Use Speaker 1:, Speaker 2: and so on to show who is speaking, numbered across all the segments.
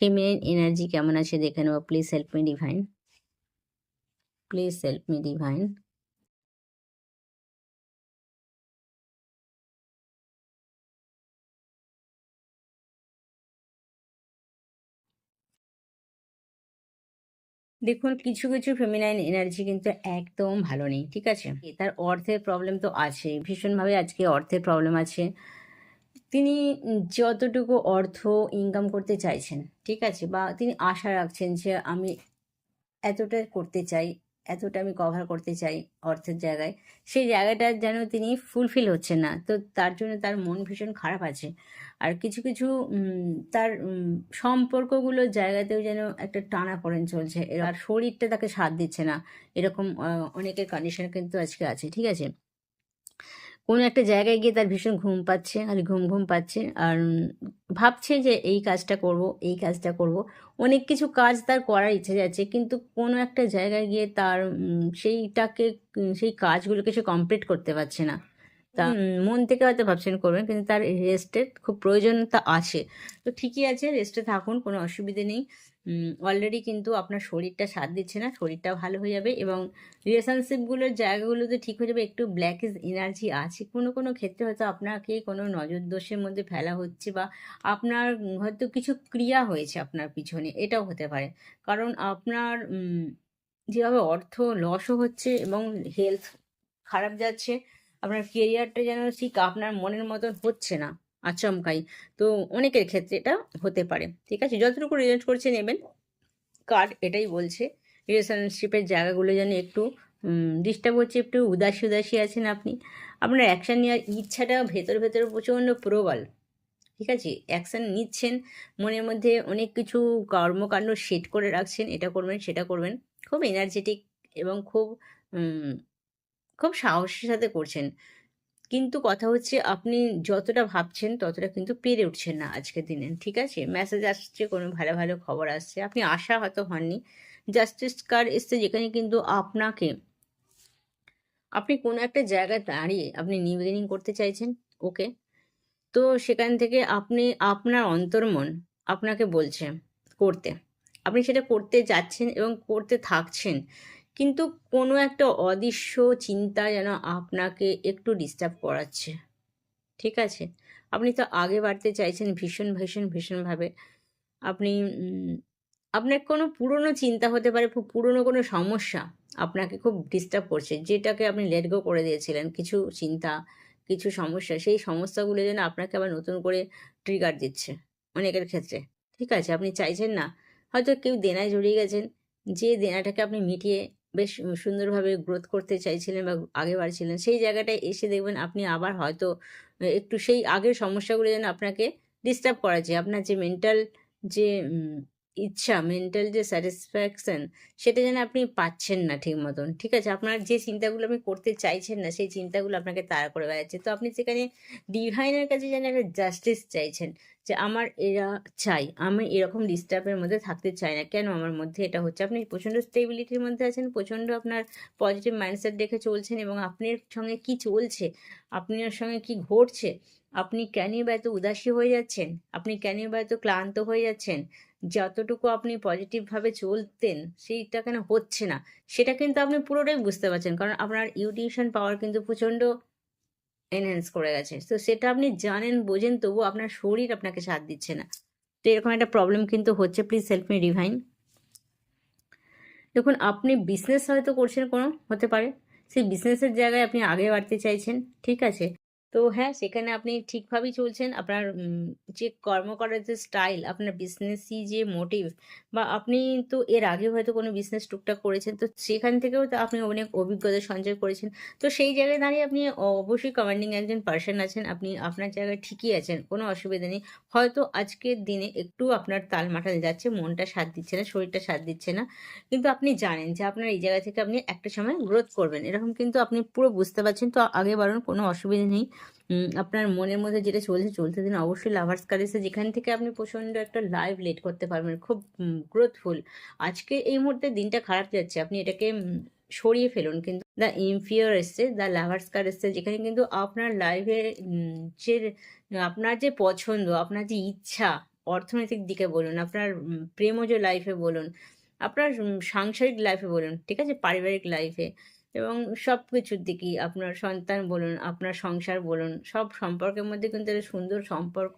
Speaker 1: ফিমেনিন energy কেমন আছে দেখে নেব please help me divine please help me divine দেখুন, কিছু কিছু ফেমিনাইন এনার্জি কিন্তু একদম ভালো নেই, ঠিক আছে? তার অর্থের প্রবলেম তো আছে ভীষণভাবে আজকে অর্থের প্রবলেম আছে। তিনি যতটুকু অর্থ ইনকাম করতে চাইছেন ঠিক আছে বা তিনি আশা রাখছেন যে আমি এতটা করতে চাই এতটা আমি কভার করতে চাই অর্থের জায়গায় সেই জায়গাটা যেন তিনি ফুলফিল হচ্ছে না। তো তার জন্য তার মন ভীষণ খারাপ আছে। আর কিছু কিছু তার উম, সম্পর্কগুলোর জায়গাতেও যেন একটা টানা পড়েন চলছে। আর শরীরটা তাকে সাথ দিচ্ছে না। এরকম অনেকের কন্ডিশন কিন্তু আজকে আছে ঠিক আছে? কোনো একটা জায়গায় গিয়ে তার ভীষণ ঘুম পাচ্ছে আর ঘুম ঘুম পাচ্ছে। আর ভাবছে যে এই কাজটা করব এই কাজটা করব। অনেক কিছু কাজ তার করার ইচ্ছে যাচ্ছে কিন্তু কোনো একটা জায়গায় গিয়ে তার সেইটাকে সেই কাজগুলোকে সে কমপ্লিট করতে পারছে না। তা মন থেকে হয়তো ভাবছেন করবেন কিন্তু তার রেস্টের খুব প্রয়োজনীয়তা আছে। তো ঠিকই আছে রেস্টে থাকুন কোনো অসুবিধে নেই। অলরেডি কিন্তু আপনার শরীরটা সাথ দিচ্ছে না শরীরটা ভালো হয়ে যাবে এবং রিলেশনশিপগুলোর জায়গাগুলোতে ঠিক হয়ে যাবে, একটু ব্ল্যাক ইজ এনার্জি আছে। কোনো কোনো ক্ষেত্রে হয়তো আপনাকে কোনো নজর দোষের মধ্যে ফেলা হচ্ছে বা আপনার হয়তো কিছু ক্রিয়া হয়েছে আপনার পিছনে, এটাও হতে পারে। কারণ আপনার যেভাবে অর্থ লসও হচ্ছে এবং হেলথ খারাপ যাচ্ছে, আপনার কেরিয়ারটা যেন ঠিক আপনার মনের মতন হচ্ছে না। আচমকাই। তো অনেকের ক্ষেত্রে এটা হতে পারে। ঠিক আছে? যতটুকু রিলেট করছে নেবেন কার্ড এটাই বলছে। রিলেশনশিপের জায়গাগুলো যেন একটু ডিস্টার্ব হচ্ছে, একটু উদাসী উদাসী আছেন আপনি। আপনার অ্যাকশান নেওয়ার ইচ্ছাটা ভেতর ভেতর প্রচণ্ড প্রবল। ঠিক আছে? অ্যাকশান নিচ্ছেন, মনের মধ্যে অনেক কিছু কর্মকাণ্ড সেট করে রাখছেন, এটা করবেন, সেটা করবেন। খুব এনার্জেটিক এবং খুব খুব সাহসের সাথে করছেন। কিন্তু কথা হচ্ছে আপনি যতটা ভাবছেন ততটা কিন্তু পেরে উঠছেন না আজকের দিনে, ঠিক আছে? মেসেজ আসছে, কোনো ভালো ভালো খবর আসছে, আপনি আশা হয়তো হননি। জাস্টিস কার্ড এসছে যেখানে কিন্তু আপনাকে, আপনি কোনো একটা জায়গায় দাঁড়িয়ে আপনি নিউ করতে চাইছেন ওকে তো সেখান থেকে আপনি আপনার অন্তর্মন আপনাকে বলছে করতে। আপনি সেটা করতে যাচ্ছেন এবং করতে থাকছেন। কিন্তু কোনো একটা অদৃশ্য চিন্তা যেন আপনাকে একটু ডিস্টার্ব করাচ্ছে। ঠিক আছে? আপনি তো আগে বাড়তে চাইছেন ভীষণ ভীষণ, ভীষণভাবে। আপনি আপনার কোনো পুরনো চিন্তা হতে পারে, খুব পুরনো কোনো সমস্যা আপনাকে খুব ডিস্টার্ব করছে, যেটাকে আপনি লেট গো করে দিয়েছিলেন, কিছু চিন্তা, কিছু সমস্যা, সেই সমস্যাগুলো যেন আপনাকে আবার নতুন করে ট্রিগার দিচ্ছে অনেকের ক্ষেত্রে। ঠিক আছে? আপনি চাইছেন না, হয়তো কেউ দেনায় জড়িয়ে গেছেন, যে দেনাটাকে আপনি মিটিয়ে বেশ সুন্দরভাবে গ্রোথ করতে চাইছিলেন বা আগে বাড়ছিলেন সেই জায়গাটায় এসে দেখবেন আপনি আবার হয়তো একটু সেই আগের সমস্যাগুলো যেন আপনাকে ডিস্টার্ব করা যায় আপনার যে মেন্টাল যে ইচ্ছা মেন্টাল যে স্যাটিসফ্যাকশন সেটা যেন আপনি পাচ্ছেন না ঠিক মতন, ঠিক আছে? আপনার যে চিন্তাগুলো আপনি করতে চাইছেন না, সেই চিন্তাগুলো আপনাকে তাড়া করে বেড়াচ্ছে। তো আপনি সেখানে ডিভাইনের কাছে যেন একটা জাস্টিস চাইছেন, যে আমার এরা চাই, আমি এরকম ডিস্টার্বের মধ্যে থাকতে চাই না। কেন আমার মধ্যে এটা হচ্ছে? আপনি প্রচণ্ড স্টেবিলিটির মধ্যে আছেন, প্রচণ্ড আপনার পজিটিভ মাইন্ডসেট দেখে চলছেন এবং আপনার সঙ্গে কি চলছে, আপনার সঙ্গে কি ঘটছে, আপনি কেনই বা এত উদাসী হয়ে যাচ্ছেন, আপনি কেনই বা এত ক্লান্ত হয়ে যাচ্ছেন যতটুকু আপনি পজিটিভভাবে চলতেন সেইটা কেন হচ্ছে না? সেটা কিন্তু আপনি পুরোটাই বুঝতে পারছেন। কারণ আপনার ইউটিউশন পাওয়ার কিন্তু প্রচণ্ড এনহ্যান্স করে গেছে। তো সেটা আপনি জানেন, বোঝেন তবু আপনার শরীর আপনাকে সাথ দিচ্ছে না। তো এরকম একটা প্রবলেম কিন্তু হচ্ছে। প্লিজ হেল্প মি রিভাইন দেখুন, আপনি বিজনেস হয়তো করছেন কোনো, হতে পারে। সেই বিজনেসের জায়গায় আপনি আগে বাড়তে চাইছেন, ঠিক আছে? তো হ্যাঁ সেখানে আপনি ঠিকভাবেই চলছেন। আপনার যে কর্ম করার যে স্টাইল আপনার বিজনেসই যে মোটিভ বা আপনি তো এর আগে হয়তো কোনো বিজনেস টুকটাক করেছেন, তো সেখান থেকেও তো আপনি অনেক অভিজ্ঞতা সঞ্চয় করেছেন। তো সেই জায়গায় দাঁড়িয়ে আপনি অবশ্যই কমান্ডিং একজন পার্সন আছেন, আপনি আপনার জায়গায় ঠিকই আছেন, কোনো অসুবিধা নেই। হয়তো আজকের দিনে একটু আপনার তাল মাটাল যাচ্ছে, মনটা সাথ দিচ্ছে না, শরীরটা সাথ দিচ্ছে না। কিন্তু আপনি জানেন যে আপনার এই জায়গা থেকে আপনি একটা সময় গ্রোথ করবেন। এরকম কিন্তু আপনি পুরো বুঝতে পারছেন, তো আগে বাড়ুন কোনো অসুবিধা নেই। আপনার মনের মধ্যে যেটা চলছে, চলতে দিন। অবশ্যই লাভার্স কার কারেসে যেখান থেকে আপনি প্রচণ্ড একটা লাইভ লিড করতে পারবেন, খুব গ্রোথফুল আজকে এই মুহূর্তে দিনটা খারাপ যাচ্ছে, আপনি এটাকে সরিয়ে ফেলুন। কিন্তু দ্য ইনফিয়ার এসছে দ্য লাভার্স কার এসছে, যেখানে কিন্তু আপনার লাইফে যে, আপনার যে পছন্দ, আপনার যে ইচ্ছা, অর্থনৈতিক দিকে বলুন, আপনার প্রেমজ লাইফে বলুন, আপনার সাংসারিক লাইফে বলুন, ঠিক আছে? পারিবারিক লাইফে এবং সব কিছুর দিকেই আপনার সন্তান বলুন, আপনার সংসার বলুন, সব সম্পর্কের মধ্যে কিন্তু একটা সুন্দর সম্পর্ক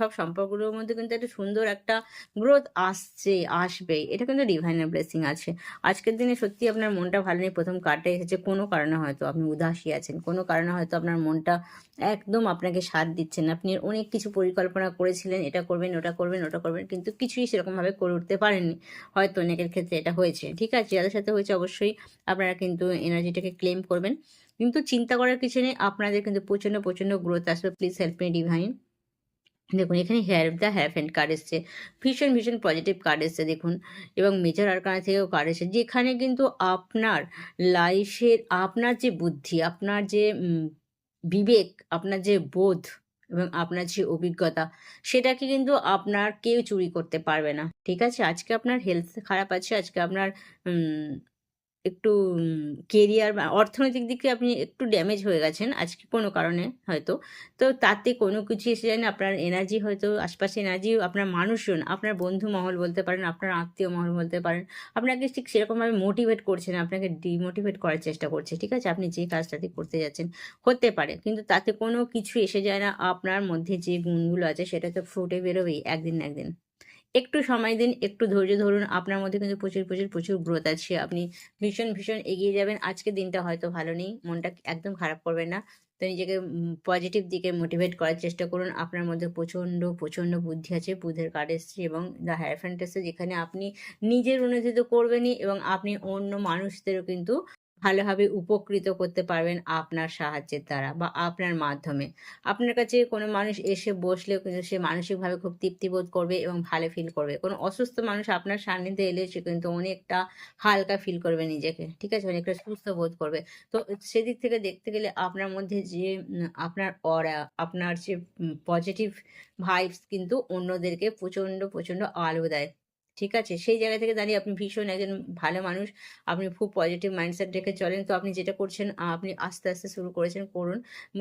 Speaker 1: সব সম্পর্কগুলোর মধ্যে কিন্তু একটা সুন্দর একটা গ্রোথ আসছে আসবেই এটা কিন্তু ডিভাইনের ব্লেসিং আছে। আজকের দিনে সত্যি আপনার মনটা ভালো নেই। প্রথম কার্ডটা এসেছে, কোনো কারণে হয়তো আপনি উদাসী আছেন, কোনো কারণে হয়তো আপনার মনটা একদম আপনাকে সাথ দিচ্ছেন আপনি অনেক কিছু পরিকল্পনা করেছিলেন, এটা করবেন, ওটা করবেন ওটা করবেন, কিন্তু কিছুই সেরকমভাবে করে উঠতে পারেননি। হয়তো অনেকের ক্ষেত্রে এটা হয়েছে। ঠিক আছে, যাদের সাথে হয়েছে অবশ্যই আপনারা কিন্তু এনার্জিটাকে ক্লেম করবেন। কিন্তু চিন্তা করার কিছু নেই আপনাদের কিন্তু প্রচণ্ড প্রচণ্ড গ্রোথ আসবে। প্লিজ হেল্প মি ডিভাইন দেখুন, এখানে হেয়ার দ্য হেয়ার ফ্যান্ড কার্ড এসছে। ভীষণ ভীষণ পজিটিভ কার্ড এসছে, দেখুন। এবং মেজর আরকানা থেকেও কার্ড এসছে। যেখানে কিন্তু আপনার লাইফের আপনার যে বুদ্ধি, আপনার যে বিবেক, আপনার যে বোধ এবং আপনার যে অভিজ্ঞতা, সেটাকে কিন্তু আপনার কেউ চুরি করতে পারবে না। ঠিক আছে? আজকে আপনার হেলথ খারাপ আছে, আজকে আপনার একটু কেরিয়ার বা অর্থনৈতিক দিকে আপনি একটু ড্যামেজ হয়ে গেছেন, আজকে কোনো কারণে হয়তো। তো তাতে কোনো কিছু এসে যায় না, আপনার এনার্জি হয়তো, আশপাশে এনার্জি আপনার মানুষজন, আপনার বন্ধু মহল বলতে পারেন, আপনার আত্মীয় মহল বলতে পারেন, আপনাকে ঠিক সেরকমভাবে মোটিভেট করছে না, আপনাকে ডিমোটিভেট করার চেষ্টা করছে, ঠিক আছে? আপনি যে কাজটাতে করতে যাচ্ছেন, হতে পারে। কিন্তু তাতে কোনো কিছু এসে যায় না, আপনার মধ্যে যে গুণগুলো আছে, সেটা তো ফুটে বেরোবেই, একদিন না একদিন। একটু সময় দিন, একটু ধৈর্য ধরুন। আপনার মধ্যে কিন্তু প্রচুর প্রচুর প্রচুর গ্রোথ আছে। আপনি ভীষণ ভীষণ এগিয়ে যাবেন। আজকের দিনটা হয়তো ভালো নেই, মনটা একদম খারাপ করবেন না। তো নিজেকে পজিটিভ দিকে মোটিভেট করার চেষ্টা করুন। আপনার মধ্যে প্রচণ্ড প্রচণ্ড বুদ্ধি আছে বুধের কার্ড এসছে এবং দ্য হ্যারফ্যান্ট এসছে যেখানে আপনি নিজের উন্নতি তো করবেনই এবং আপনি অন্য মানুষদেরও কিন্তু ভালোভাবে উপকৃত করতে পারবেন আপনার সাহায্যের দ্বারা বা আপনার মাধ্যমে। আপনার কাছে কোনো মানুষ এসে বসলেও কিন্তু সে মানসিকভাবে খুব তৃপ্তি বোধ করবে এবং ভালো ফিল করবে। কোনো অসুস্থ মানুষ আপনার সান্নিধ্যে এলে সে কিন্তু অনেকটা হালকা ফিল করবে নিজেকে, ঠিক আছে? অনেকটা সুস্থ বোধ করবে। তো সেদিক থেকে দেখতে গেলে আপনার মধ্যে যে আপনার অরা আপনার যে পজিটিভ ভাইবস কিন্তু অন্যদেরকে প্রচণ্ড প্রচণ্ড আলো দেয়। ঠিক আছে? সেই জায়গা থেকে দাঁড়িয়ে আপনি ভীষণ একজন ভালো মানুষ। আপনি খুব পজিটিভ মাইন্ডসেট রেখে চলেন। তো আপনি যেটা করছেন আপনি আস্তে আস্তে শুরু করেছেন, করুন।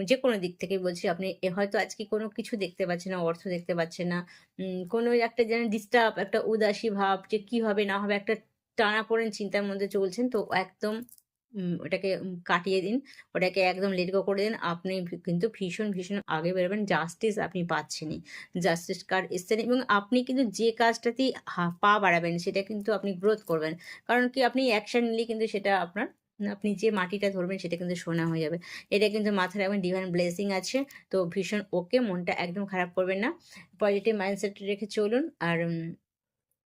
Speaker 1: যে কোনো দিক থেকে বলছি আপনি হয়তো আজকে কোনো কিছু দেখতে পাচ্ছেন না, অর্থ দেখতে পাচ্ছেন না। কোনো একটা যেন ডিস্টার্ব একটা উদাসী ভাব যে কি হবে না হবে, একটা টানা পড়েন চিন্তার মধ্যে চলছেন, তো একদম ওটাকে কাটিয়ে দিন। ওটাকে একদম লেট গো করে দিন। আপনি কিন্তু ভীষণ ভীষণ আগে বেরোবেন। জাস্টিস আপনি পাচ্ছেনই। জাস্টিস কার্ড এসছেন এবং আপনি কিন্তু যে কাজটাতেই পা বাড়াবেন, সেটা কিন্তু আপনি গ্রোথ করবেন। কারণ কি, আপনি অ্যাকশন নিলে কিন্তু সেটা আপনার, আপনি যে মাটিটা ধরবেন, সেটা কিন্তু সোনা হয়ে যাবে। এটা কিন্তু মাথায় রাখবেন। ডিভাইন ব্লেসিং আছে। তো ভীষণ ওকে মনটা একদম খারাপ করবেন না। পজিটিভ মাইন্ডসেট রেখে চলুন। আর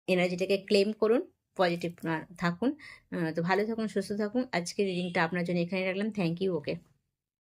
Speaker 1: এনার্জিটাকে ক্লেম করুন। পজিটিভ থাকুন। তো ভালো থাকুন, সুস্থ থাকুন। আজকের রিডিংটা আপনার জন্য এখানে রাখলাম। Thank you okay